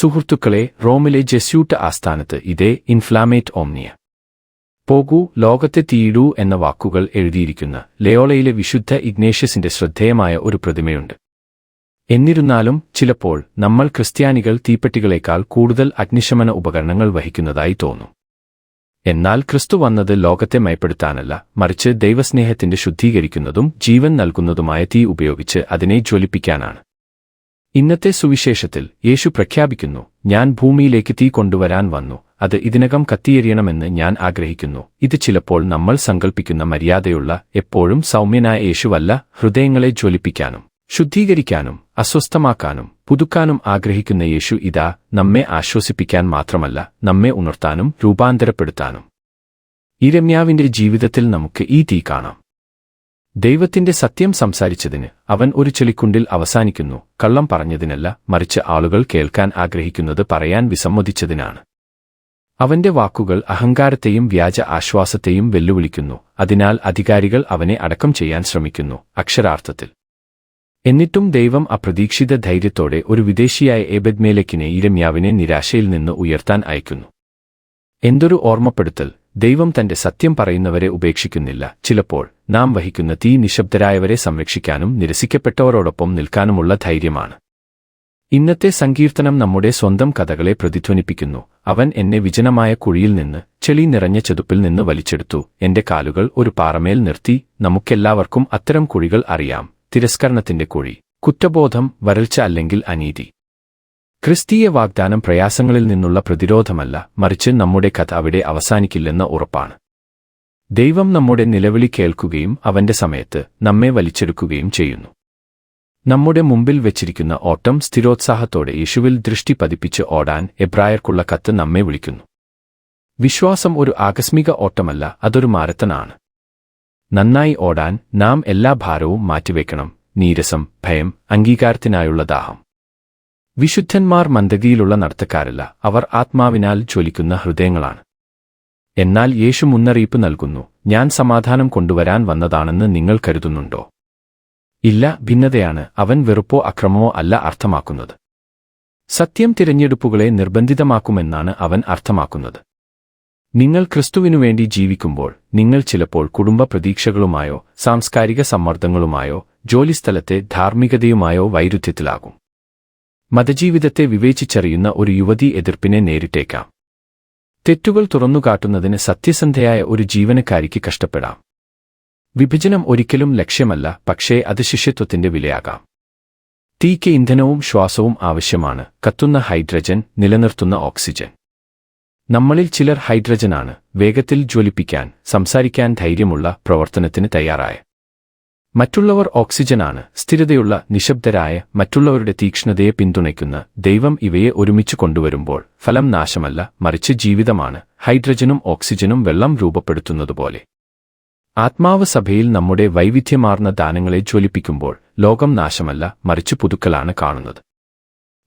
സുഹൃത്തുക്കളെ റോമിലെ ജെസ്യൂട്ട് ആസ്ഥാനത്ത് ഇതേ ഇൻഫ്ലാമേറ്റ് ഓംനിയ. പോകൂ ലോകത്തെ തീടൂ എന്ന വാക്കുകൾ എഴുതിയിരിക്കുന്ന ലയോളയിലെ വിശുദ്ധ ഇഗ്നേഷ്യസിന്റെ ശ്രദ്ധേയമായ ഒരു പ്രതിമയുണ്ട്. എന്നിരുന്നാലും ചിലപ്പോൾ നമ്മൾ ക്രിസ്ത്യാനികൾ തീപ്പെട്ടികളേക്കാൾ കൂടുതൽ അഗ്നിശമന ഉപകരണങ്ങൾ വഹിക്കുന്നതായി തോന്നും. എന്നാൽ ക്രിസ്തു വന്നത് ലോകത്തെ മയപ്പെടുത്താനല്ല മറിച്ച് ദൈവസ്നേഹത്തിന്റെ ശുദ്ധീകരിക്കുന്നതും ജീവൻ നൽകുന്നതുമായ തീ ഉപയോഗിച്ച് അതിനെ ജ്വലിപ്പിക്കാനാണ്. ഇന്നത്തെ സുവിശേഷത്തിൽ യേശു പ്രഖ്യാപിക്കുന്നു ഞാൻ ഭൂമിയിലേക്ക് തീ കൊണ്ടുവരാൻ വന്നു അത് ഇതിനകം കത്തിയെറിയണമെന്ന് ഞാൻ ആഗ്രഹിക്കുന്നു. ഇത് ചിലപ്പോൾ നമ്മൾ സങ്കൽപ്പിക്കുന്ന മര്യാദയുള്ള എപ്പോഴും സൗമ്യനായ യേശുവല്ല ഹൃദയങ്ങളെ ജ്വലിപ്പിക്കാനും ശുദ്ധീകരിക്കാനും അസ്വസ്ഥമാക്കാനും പുതുക്കാനും ആഗ്രഹിക്കുന്ന യേശു ഇതാ നമ്മെ ആശ്വസിപ്പിക്കാൻ മാത്രമല്ല നമ്മെ ഉണർത്താനും രൂപാന്തരപ്പെടുത്താനും. ഇരമ്യാവിന്റെ ജീവിതത്തിൽ നമുക്ക് ഈ തീ കാണാം. ദൈവത്തിന്റെ സത്യം സംസാരിച്ചതിന് അവൻ ഒരു ചെളിക്കുണ്ടിൽ അവസാനിക്കുന്നു. കള്ളം പറഞ്ഞതിനല്ല മറിച്ച് ആളുകൾ കേൾക്കാൻ ആഗ്രഹിക്കുന്നത് പറയാൻ വിസമ്മതിച്ചതിനാണ്. അവന്റെ വാക്കുകൾ അഹങ്കാരത്തെയും വ്യാജ ആശ്വാസത്തെയും വെല്ലുവിളിക്കുന്നു. അതിനാൽ അധികാരികൾ അവനെ അടക്കം ചെയ്യാൻ ശ്രമിക്കുന്നു. അക്ഷരാർത്ഥത്തിൽ. എന്നിട്ടും ദൈവം അപ്രതീക്ഷിത ധൈര്യത്തോടെ ഒരു വിദേശിയായ ഏബദ്മേലക്കിനെ ഇരമ്യാവിനെ നിരാശയിൽ നിന്ന് ഉയർത്താൻ അയക്കുന്നു. എന്തൊരു ഓർമ്മപ്പെടുത്തൽ. ദൈവം തന്റെ സത്യം പറയുന്നവരെ ഉപേക്ഷിക്കുന്നില്ല. ചിലപ്പോൾ നാം വഹിക്കുന്ന തീ നിശബ്ദരായവരെ സംരക്ഷിക്കാനും നിരസിക്കപ്പെട്ടവരോടൊപ്പം നിൽക്കാനുമുള്ള ധൈര്യമാണ്. ഇന്നത്തെ സങ്കീർത്തനം നമ്മുടെ സ്വന്തം കഥകളെ പ്രതിധ്വനിപ്പിക്കുന്നു. അവൻ എന്നെ വിജനമായ കുഴിയിൽ നിന്ന് ചെളി നിറഞ്ഞ ചെതുപ്പിൽ നിന്ന് വലിച്ചെടുത്തു. എന്റെ കാലുകൾ ഒരു പാറമേൽ നിർത്തി നമുക്കെല്ലാവർക്കും അത്തരം കുഴികൾ അറിയാം. തിരസ്കരണത്തിന്റെ കുഴി. കുറ്റബോധം വരൾച്ച അല്ലെങ്കിൽ അനീതി. ക്രിസ്തീയ വാഗ്ദാനം പ്രയാസങ്ങളിൽ നിന്നുള്ള പ്രതിരോധമല്ല മറിച്ച് നമ്മുടെ കഥ അവിടെ അവസാനിക്കില്ലെന്ന ഉറപ്പാണ്. ദൈവം നമ്മുടെ നിലവിളി കേൾക്കുകയും അവന്റെ സമയത്ത് നമ്മെ വലിച്ചെടുക്കുകയും ചെയ്യുന്നു. നമ്മുടെ മുമ്പിൽ വെച്ചിരിക്കുന്ന ഓട്ടം സ്ഥിരോത്സാഹത്തോടെ യേശുവിൽ ദൃഷ്ടി പതിപ്പിച്ച് ഓടാൻ എബ്രായർക്കുള്ള കത്ത് നമ്മെ വിളിക്കുന്നു. വിശ്വാസം ഒരു ആകസ്മിക ഓട്ടമല്ല അതൊരു മാരത്തനാണ്. നന്നായി ഓടാൻ നാം എല്ലാ ഭാരവും മാറ്റിവെക്കണം നീരസം ഭയം അംഗീകാരത്തിനായുള്ള ദാഹം. വിശുദ്ധന്മാർ മന്ദഗതിയിലുള്ള നടത്തക്കാരല്ല. അവർ ആത്മാവിനാൽ ജ്വലിക്കുന്ന ഹൃദയങ്ങളാണ്. എന്നാൽ യേശു മുന്നറിയിപ്പ് നൽകുന്നു ഞാൻ സമാധാനം കൊണ്ടുവരാൻ വന്നതാണെന്ന് നിങ്ങൾ കരുതുന്നുണ്ടോ? ഇല്ല ഭിന്നതയാണ്. അവൻ വെറുപ്പോ അക്രമമോ അല്ല അർത്ഥമാക്കുന്നത്. സത്യം തിരഞ്ഞെടുപ്പുകളെ നിർബന്ധിതമാക്കുമെന്നാണ് അവൻ അർത്ഥമാക്കുന്നത്. നിങ്ങൾ ക്രിസ്തുവിനുവേണ്ടി ജീവിക്കുമ്പോൾ നിങ്ങൾ ചിലപ്പോൾ കുടുംബ പ്രതീക്ഷകളുമായോ സാംസ്കാരിക സമ്മർദ്ദങ്ങളുമായോ ജോലിസ്ഥലത്തെ ധാർമ്മികതയുമായോ വൈരുദ്ധ്യത്തിലാകും. മതജീവിതത്തെ വിവേചിച്ചറിയുന്ന ഒരു യുവതി എതിർപ്പിനെ നേരിട്ടേക്കാം. തെറ്റുകൾ തുറന്നുകാട്ടുന്നതിന് സത്യസന്ധയായ ഒരു ജീവനക്കാരിക്ക് കഷ്ടപ്പെടാം. വിഭജനം ഒരിക്കലും ലക്ഷ്യമല്ല പക്ഷേ അത് ശിഷ്യത്വത്തിന്റെ വിലയാകാം. തീക്ക് ഇന്ധനവും ശ്വാസവും ആവശ്യമാണ് കത്തുന്ന ഹൈഡ്രജൻ നിലനിർത്തുന്ന ഓക്സിജൻ. നമ്മളിൽ ചിലർ ഹൈഡ്രജനാണ് വേഗത്തിൽ ജ്വലിപ്പിക്കാൻ സംസാരിക്കാൻ ധൈര്യമുള്ള പ്രവർത്തനത്തിന് തയ്യാറായ. മറ്റുള്ളവർ ഓക്സിജനാണ്. സ്ഥിരതയുള്ള നിശബ്ദരായ മറ്റുള്ളവരുടെ തീക്ഷ്ണതയെ പിന്തുണയ്ക്കുന്ന ദൈവം ഇവയെ ഒരുമിച്ച് കൊണ്ടുവരുമ്പോൾ ഫലം നാശമല്ല മറിച്ച് ജീവിതമാണ്. ഹൈഡ്രജനും ഓക്സിജനും വെള്ളം രൂപപ്പെടുത്തുന്നതുപോലെ. ആത്മാവ് സഭയിൽ നമ്മുടെ വൈവിധ്യമാർന്ന ദാനങ്ങളെ ജ്വലിപ്പിക്കുമ്പോൾ ലോകം നാശമല്ല മറിച്ച് പുതുക്കലാണ് കാണുന്നത്.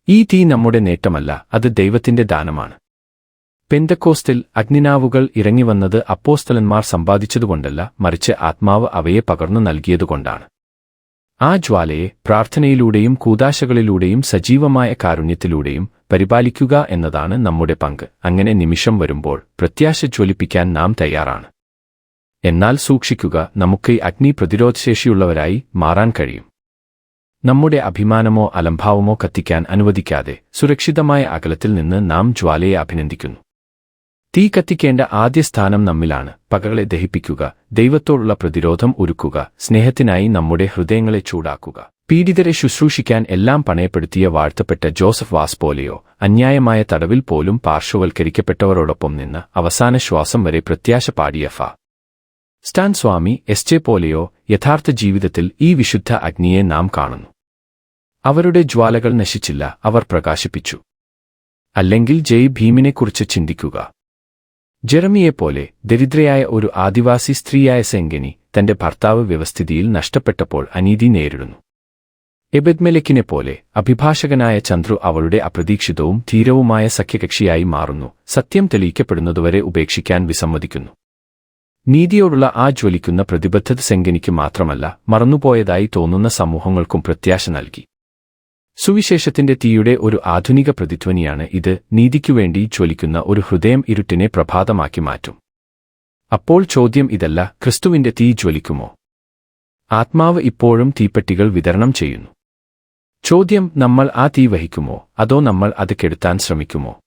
ഈ തീ നമ്മുടെ നേട്ടമല്ല അത് ദൈവത്തിന്റെ ദാനമാണ്. പെന്തക്കോസ്റ്റിൽ അഗ്നിനാവുകൾ ഇറങ്ങിവന്നത് അപ്പോസ്തലന്മാർ സമ്പാദിച്ചതുകൊണ്ടല്ല മറിച്ച് ആത്മാവ് അവയെ പകർന്നു നൽകിയതുകൊണ്ടാണ്. ആ ജ്വാലയെ പ്രാർത്ഥനയിലൂടെയും കൂതാശകളിലൂടെയും സജീവമായ കാരുണ്യത്തിലൂടെയും പരിപാലിക്കുക എന്നതാണ് നമ്മുടെ പങ്ക്. അങ്ങനെ നിമിഷം വരുമ്പോൾ പ്രത്യാശ ജ്വലിപ്പിക്കാൻ നാം തയ്യാറാണ്. എന്നാൽ സൂക്ഷിക്കുക നമുക്ക് അഗ്നി പ്രതിരോധശേഷിയുള്ളവരായി മാറാൻ കഴിയും. നമ്മുടെ അഭിമാനമോ അലംഭാവമോ കത്തിക്കാൻ അനുവദിക്കാതെ സുരക്ഷിതമായ അകലത്തിൽ നിന്ന് നാം ജ്വാലയെ അഭിനന്ദിക്കുന്നു. തീ കത്തിക്കേണ്ട ആദ്യ സ്ഥാനം നമ്മിലാണ്. പകകളെ ദഹിപ്പിക്കുക ദൈവത്തോടുള്ള പ്രതിരോധം ഒരുക്കുക സ്നേഹത്തിനായി നമ്മുടെ ഹൃദയങ്ങളെ ചൂടാക്കുക. പീഡിതരെ ശുശ്രൂഷിക്കാൻ എല്ലാം പണയപ്പെടുത്തിയ വാഴ്ത്തപ്പെട്ട ജോസഫ് വാസ് പോലെയോ അന്യായമായ തടവിൽ പോലും പാർശ്വവൽക്കരിക്കപ്പെട്ടവരോടൊപ്പം നിന്ന് അവസാന ശ്വാസം വരെ പ്രത്യാശ പാടിയ ഫ. സ്റ്റാൻ സ്വാമി എസ് ജെ പോലെയോ യഥാർത്ഥ ജീവിതത്തിൽ ഈ വിശുദ്ധ അഗ്നിയെ നാം കാണുന്നു. അവരുടെ ജ്വാലകൾ നശിച്ചില്ല അവർ പ്രകാശിപ്പിച്ചു. അല്ലെങ്കിൽ ജയ് ഭീമിനെക്കുറിച്ച് ചിന്തിക്കുക. ജെറമിയെപ്പോലെ ദരിദ്രയായ ഒരു ആദിവാസി സ്ത്രീയായ സെങ്കനി തന്റെ ഭർത്താവ് വ്യവസ്ഥിതിയിൽ നഷ്ടപ്പെട്ടപ്പോൾ അനീതി നേരിടുന്നു. എബദ്മെലക്കിനെ പോലെ അഭിഭാഷകനായ ചന്ദ്രു അവളുടെ അപ്രതീക്ഷിതവും ധീരവുമായ സഖ്യകക്ഷിയായി മാറുന്നു സത്യം തെളിയിക്കപ്പെടുന്നതുവരെ ഉപേക്ഷിക്കാൻ വിസമ്മതിക്കുന്നു. നീതിയോടുള്ള ആ ജ്വലിക്കുന്ന പ്രതിബദ്ധത സെങ്കനിക്ക് മാത്രമല്ല മറന്നുപോയതായി തോന്നുന്ന സമൂഹങ്ങൾക്കും പ്രത്യാശ നൽകി. സുവിശേഷത്തിന്റെ തീയുടെ ഒരു ആധുനിക പ്രതിധ്വനിയാണ് ഇത് നീതിക്കുവേണ്ടി ജ്വലിക്കുന്ന ഒരു ഹൃദയം ഇരുട്ടിനെ പ്രഭാതമാക്കി മാറ്റും. അപ്പോൾ ചോദ്യം ഇതല്ല ക്രിസ്തുവിന്റെ തീ ജ്വലിക്കുമോ? ആത്മാവ് ഇപ്പോഴും തീപ്പെട്ടികൾ വിതരണം ചെയ്യുന്നു. ചോദ്യം നമ്മൾ ആ തീ വഹിക്കുമോ? അതോ നമ്മൾ അത് കെടുത്താൻ ശ്രമിക്കുമോ?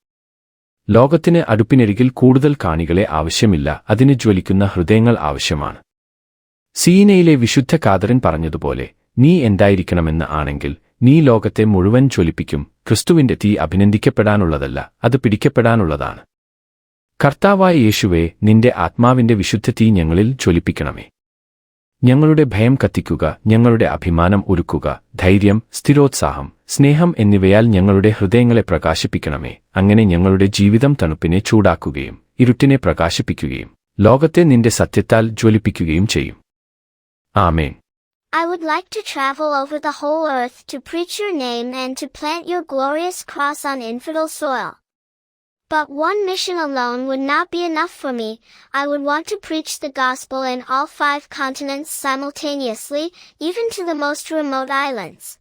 ലോകത്തിന് അടുപ്പിനരികിൽ കൂടുതൽ കാണികളെ ആവശ്യമില്ല അതിന് ജ്വലിക്കുന്ന ഹൃദയങ്ങൾ ആവശ്യമാണ്. സീനയിലെ വിശുദ്ധ കാതരൻ പറഞ്ഞതുപോലെ നീ എന്തായിരിക്കണമെന്ന് ആണെങ്കിൽ നീ ലോകത്തെ മുഴുവൻ ചൊലിപ്പിക്കും ക്രിസ്തുവിന്റെ തീ അഭിനന്ദിക്കപ്പെടാനുള്ളതല്ല അത് പിടിക്കപ്പെടാനുള്ളതാണ്. കർത്താവായ യേശുവെ നിന്റെ ആത്മാവിന്റെ വിശുദ്ധ തീ ഞങ്ങളിൽ ചൊലിപ്പിക്കണമേ ഞങ്ങളുടെ ഭയം കത്തിക്കുക ഞങ്ങളുടെ അഭിമാനം ഒരുക്കുക ധൈര്യം സ്ഥിരോത്സാഹം സ്നേഹം എന്നിവയാൽ ഞങ്ങളുടെ ഹൃദയങ്ങളെ പ്രകാശിപ്പിക്കണമേ. അങ്ങനെ ഞങ്ങളുടെ ജീവിതം തണുപ്പിനെ ചൂടാക്കുകയും ഇരുട്ടിനെ പ്രകാശിപ്പിക്കുകയും ലോകത്തെ നിന്റെ സത്യത്താൽ ജ്വലിപ്പിക്കുകയും ചെയ്യും. ആമേൻ. I would like to travel over the whole earth to preach your name and to plant your glorious cross on infidel soil. But one mission alone would not be enough for me, I would want to preach the gospel in all five continents simultaneously, even to the most remote islands.